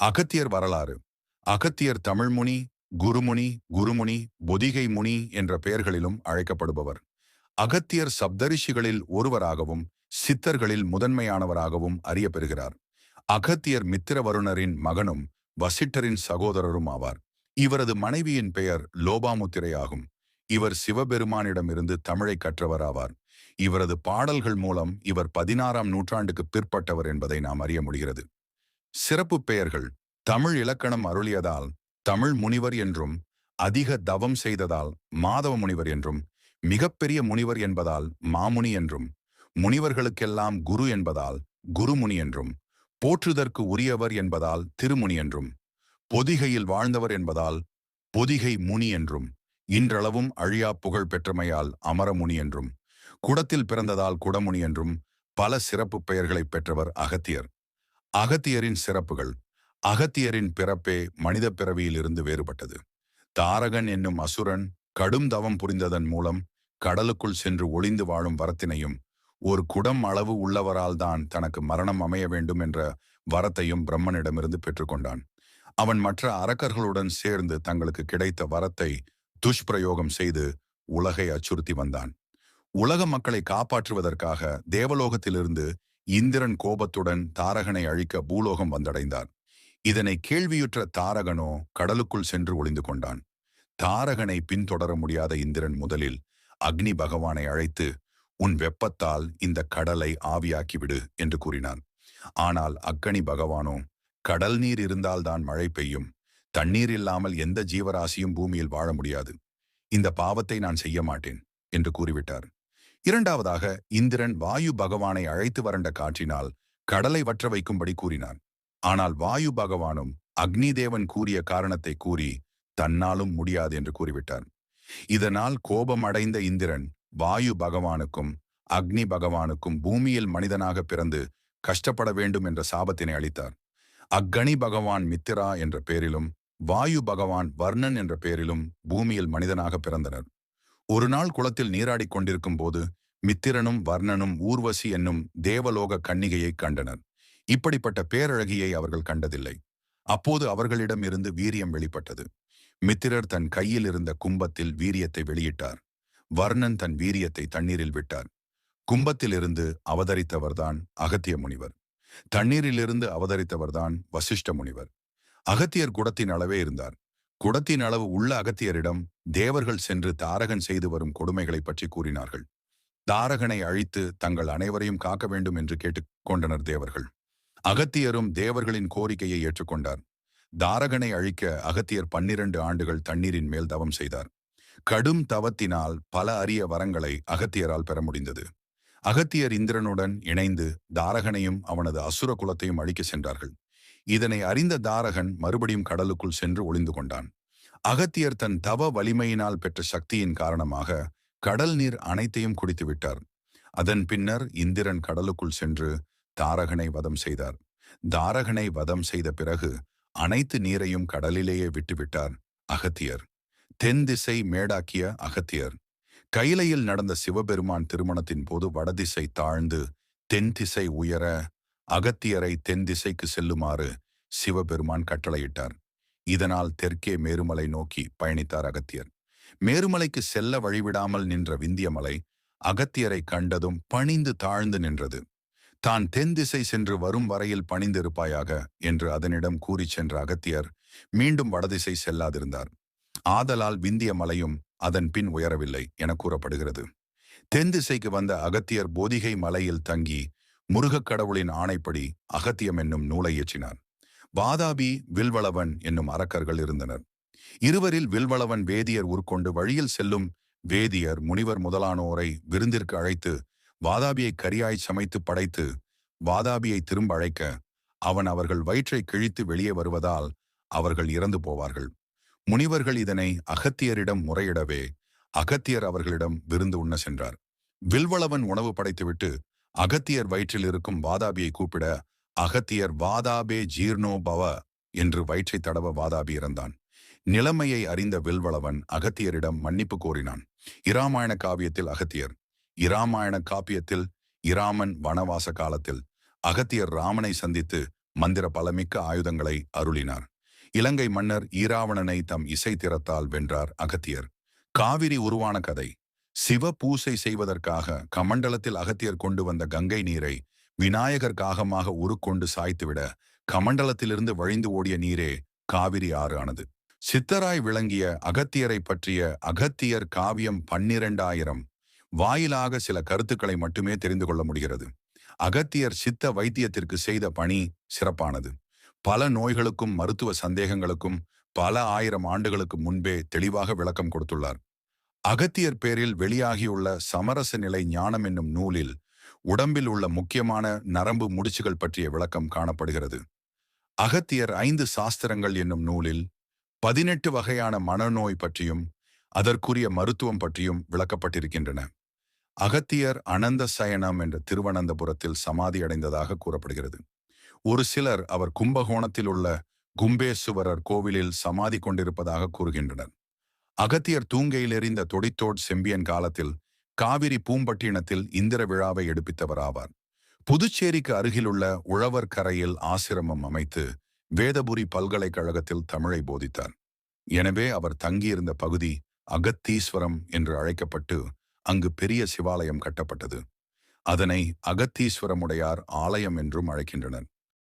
அகத்தியர் வரலாறு. அகத்தியர் தமிழ்முனி குருமுனி குருமுனி பொதிகை முனி என்ற பெயர்களிலும் அழைக்கப்படுபவர். அகத்தியர் சப்தரிஷிகளில் ஒருவராகவும் சித்தர்களில் முதன்மையானவராகவும் அறியப்பெறுகிறார். அகத்தியர் மித்திரவருணரின் மகனும் வசிட்டரின் சகோதரரும் ஆவார். இவரது மனைவியின் பெயர் லோபாமுத்திரை ஆகும் இவர் சிவபெருமானிடமிருந்து தமிழை கற்றவர் ஆவார். இவரது பாடல்கள் மூலம் இவர் பதினாறாம் நூற்றாண்டுக்கு பிற்பட்டவர் என்பதை நாம் அறிய முடிகிறது. சிறப்பு பெயர்கள் தமிழ் இலக்கணம் அருளியதால் தமிழ் முனிவர் என்றும் அதிக தவம் செய்ததால் மாதவ முனிவர் என்றும் மிகப்பெரிய முனிவர் என்பதால் மாமுனி என்றும் முனிவர்களுக்கெல்லாம் குரு என்பதால் குருமுனி என்றும் போற்றுதற்கு உரியவர் என்பதால் திருமுனி என்றும் பொதிகையில் வாழ்ந்தவர் என்பதால் பொதிகை முனி என்றும் இன்றளவும் அழியா புகழ் பெற்றமையால் அமரமுனி என்றும் குடத்தில் பிறந்ததால் குடமுனி என்றும் பல சிறப்பு பெயர்களை பெற்றவர் அகத்தியர். அகத்தியரின் சிறப்புகள். அகத்தியரின் பிறப்பே மனித பிறவியிலிருந்து வேறுபட்டது. தாரகன் என்னும் அசுரன் கடும் தவம் புரிந்ததன் மூலம் கடலுக்குள் சென்று ஒளிந்து வாழும் வரத்தினையும் ஒரு குடம் அளவு உள்ளவரால் தான் தனக்கு மரணம் அமைய வேண்டும் என்ற வரத்தையும் பிரம்மனிடமிருந்து பெற்றுக்கொண்டான். அவன் மற்ற அரக்கர்களுடன் சேர்ந்து தங்களுக்கு கிடைத்த வரத்தை துஷ்பிரயோகம் செய்து உலகை அச்சுறுத்தி வந்தான். உலக மக்களை காப்பாற்றுவதற்காக தேவலோகத்திலிருந்து இந்திரன் கோபத்துடன் தாரகனை அழிக்க பூலோகம் வந்தடைந்தார். இதனை கேள்வியுற்ற தாரகனோ கடலுக்குள் சென்று ஒளிந்து கொண்டான். தாரகனை பின்தொடர முடியாத இந்திரன் முதலில் அக்னி பகவானை அழைத்து உன் வெப்பத்தால் இந்த கடலை ஆவியாக்கிவிடு என்று கூறினான். ஆனால் அக்கனி பகவானோ கடல் நீர் இருந்தால்தான் மழை பெய்யும். தண்ணீர் இல்லாமல் எந்த ஜீவராசியும் பூமியில் வாழ முடியாது. இந்த பாவத்தை நான் செய்ய மாட்டேன் என்று கூறிவிட்டார். இரண்டாவதாக இந்திரன் வாயு பகவானை அழைத்து வரண்ட காற்றினால் கடலை வற்ற வைக்கும்படி கூறினான். ஆனால் வாயு பகவானும் அக்னி தேவன் கூறிய காரணத்தை கூறி தன்னாலும் முடியாது என்று கூறிவிட்டார் இதனால் கோபம் அடைந்த இந்திரன் வாயு பகவானுக்கும் அக்னி பகவானுக்கும் பூமியில் மனிதனாக பிறந்து கஷ்டப்பட வேண்டும் என்ற சாபத்தினை அளித்தார். அக்கணி பகவான் மித்திரா என்ற பெயரிலும் வாயு பகவான் வர்ணன் என்ற பெயரிலும் பூமியில் மனிதனாக பிறந்தனர். ஒரு நாள் குளத்தில் நீராடிக் கொண்டிருக்கும் போது மித்திரனும் வர்ணனும் ஊர்வசி என்னும் தேவலோக கன்னிகையை கண்டனர். இப்படிப்பட்ட பேரழகியை அவர்கள் கண்டதில்லை. அப்போது அவர்களிடம் இருந்து வீரியம் வெளிப்பட்டது. மித்திரர் தன் கையில் இருந்த கும்பத்தில் வீரியத்தை வெளியிட்டார். வர்ணன் தன் வீரியத்தை தண்ணீரில் விட்டார். கும்பத்திலிருந்து அவதரித்தவர்தான் அகத்திய முனிவர். தண்ணீரிலிருந்து அவதரித்தவர்தான் வசிஷ்ட முனிவர். அகத்தியர் குடத்தின் அளவே இருந்தார். குடத்தின் அளவு உள்ள அகத்தியரிடம் தேவர்கள் சென்று தாரகன் செய்து வரும் கொடுமைகளை பற்றி கூறினார்கள். தாரகனை அழித்து தங்கள் அனைவரையும் காக்க வேண்டும் என்று கேட்டுக்கொண்டனர் தேவர்கள். அகத்தியரும் தேவர்களின் கோரிக்கையை ஏற்றுக்கொண்டார். தாரகனை அழிக்க அகத்தியர் பன்னிரண்டு ஆண்டுகள் தண்ணீரின் மேல் தவம் செய்தார். கடும் தவத்தினால் பல அரிய வரங்களை அகத்தியரால் பெற முடிந்தது. அகத்தியர் இந்திரனுடன் இணைந்து தாரகனையும் அவனது அசுர குலத்தையும் அழிக்க சென்றார்கள். இதனை அறிந்த தாரகன் மறுபடியும் கடலுக்குள் சென்று ஒளிந்து கொண்டான். அகத்தியர் தன் தவ வலிமையினால் பெற்ற சக்தியின் காரணமாக கடல் நீர் அனைத்தையும் குடித்து விட்டார். அதன் பின்னர் இந்திரன் கடலுக்குள் சென்று தாரகனை வதம் செய்தார். தாரகனை வதம் செய்த பிறகு அனைத்து நீரையும் கடலிலேயே விட்டுவிட்டார் அகத்தியர். தென் திசை மேடாக்கிய அகத்தியர். கைலையில் நடந்த சிவபெருமான் திருமணத்தின் போது வடதிசை தாழ்ந்து தென் திசை உயர அகத்தியரை தென் திசைக்கு செல்லுமாறு சிவபெருமான் கட்டளையிட்டார். இதனால் தெற்கே மேருமலை நோக்கி பயணித்தார் அகத்தியர். மேருமலைக்கு செல்ல வழிவிடாமல் நின்ற விந்தியமலை அகத்தியரை கண்டதும் பணிந்து தாழ்ந்து நின்றது. தான் தென் திசை சென்று வரும் வரையில் பணிந்திருப்பாயாக என்று அதனிடம் கூறிச் சென்ற அகத்தியர் மீண்டும் வடதிசை செல்லாதிருந்தார். ஆதலால் விந்திய மலையும் அதன் பின் உயரவில்லை என கூறப்படுகிறது. தென் திசைக்கு வந்த அகத்தியர் போதிகை மலையில் தங்கி முருகக் கடவுளின் ஆணைப்படி அகத்தியம் என்னும் நூலை இயற்றினான் வாதாபி வில்வளவன் என்னும் அரக்கர்கள் இருந்தனர். இருவரில் வில்வளவன் வேதியர் உருக்கொண்டு வழியில் செல்லும் வேதியர் முனிவர் முதலானோரை விருந்திற்கு அழைத்து வாதாபியை கரியாய் சமைத்து படைத்து வாதாபியை திரும்ப அழைக்க அவன் அவர்கள் வயிற்றை கிழித்து வெளியே வருவதால் அவர்கள் இறந்து போவார்கள். முனிவர்கள் இதனை அகத்தியரிடம் முறையிடவே அகத்தியர் அவர்களிடம் விருந்து உண்ண சென்றார். வில்வளவன் உணவு படைத்துவிட்டு அகத்தியர் வயிற்றில் இருக்கும் வாதாபியை கூப்பிட அகத்தியர் வாதாபே ஜீர்ணோ பவ என்று வயிற்றை தடவ வாதாபி இறந்தான். நிலைமையை அறிந்த வில்வளவன் அகத்தியரிடம் மன்னிப்பு கோரினான். இராமாயண காவியத்தில் அகத்தியர் இராமாயண காப்பியத்தில் இராமன் வனவாச காலத்தில் அகத்தியர் ராமனை சந்தித்து மந்திர பலமிக்க ஆயுதங்களை அருளினார். இலங்கை மன்னர் ஈராவணனை தம் இசை திறத்தால் வென்றார் அகத்தியர். காவிரி உருவான கதை. சிவ பூசை செய்வதற்காக கமண்டலத்தில் அகத்தியர் கொண்டு வந்த கங்கை நீரை விநாயகர் காகமாக உருக்கொண்டு சாய்த்துவிட கமண்டலத்திலிருந்து வழிந்து ஓடிய நீரே காவிரி ஆறு ஆனது சித்தராய் விளங்கிய அகத்தியரை பற்றிய அகத்தியர் காவியம் பன்னிரண்டாயிரம் வாயிலாக சில கருத்துக்களை மட்டுமே தெரிந்து கொள்ள முடிகிறது. அகத்தியர் சித்த வைத்தியத்திற்கு செய்த பணி சிறப்பானது. பல நோய்களுக்கும் மருத்துவ சந்தேகங்களுக்கும் பல ஆயிரம் ஆண்டுகளுக்கு முன்பே தெளிவாக விளக்கம் கொடுத்துள்ளார். அகத்தியர் பேரில் வெளியாகியுள்ள சமரச நிலை ஞானம் என்னும் நூலில் உடம்பில் உள்ள முக்கியமான நரம்பு முடிச்சுகள் பற்றிய விளக்கம் காணப்படுகிறது. அகத்தியர் ஐந்து சாஸ்திரங்கள் என்னும் நூலில் பதினெட்டு வகையான மனநோய் பற்றியும் அதற்குரிய மருத்துவம் பற்றியும் விளக்கப்பட்டிருக்கின்றன. அகத்தியர் அனந்த சயனம் என்ற திருவனந்தபுரத்தில் சமாதி அடைந்ததாக கூறப்படுகிறது. ஒரு சிலர் அவர் கும்பகோணத்தில் உள்ள கும்பேசுவரர் கோவிலில் சமாதி கொண்டிருப்பதாக கூறுகின்றனர். அகத்தியர் தூங்கையில் எறிந்த தொடித்தோட் செம்பியன் காலத்தில் காவிரி பூம்பட்டினத்தில் இந்திர விழாவை எடுப்பித்தவராவார். புதுச்சேரிக்கு அருகிலுள்ள உழவர் கரையில் ஆசிரமம் அமைத்து வேதபுரி பல்கலைக்கழகத்தில் தமிழை போதித்தார். எனவே அவர் தங்கியிருந்த பகுதி அகத்தீஸ்வரம் என்று அழைக்கப்பட்டு அங்கு பெரிய சிவாலயம் கட்டப்பட்டது. அதனை அகத்தீஸ்வரமுடையார் ஆலயம் என்றும் அழைக்கின்றனர்.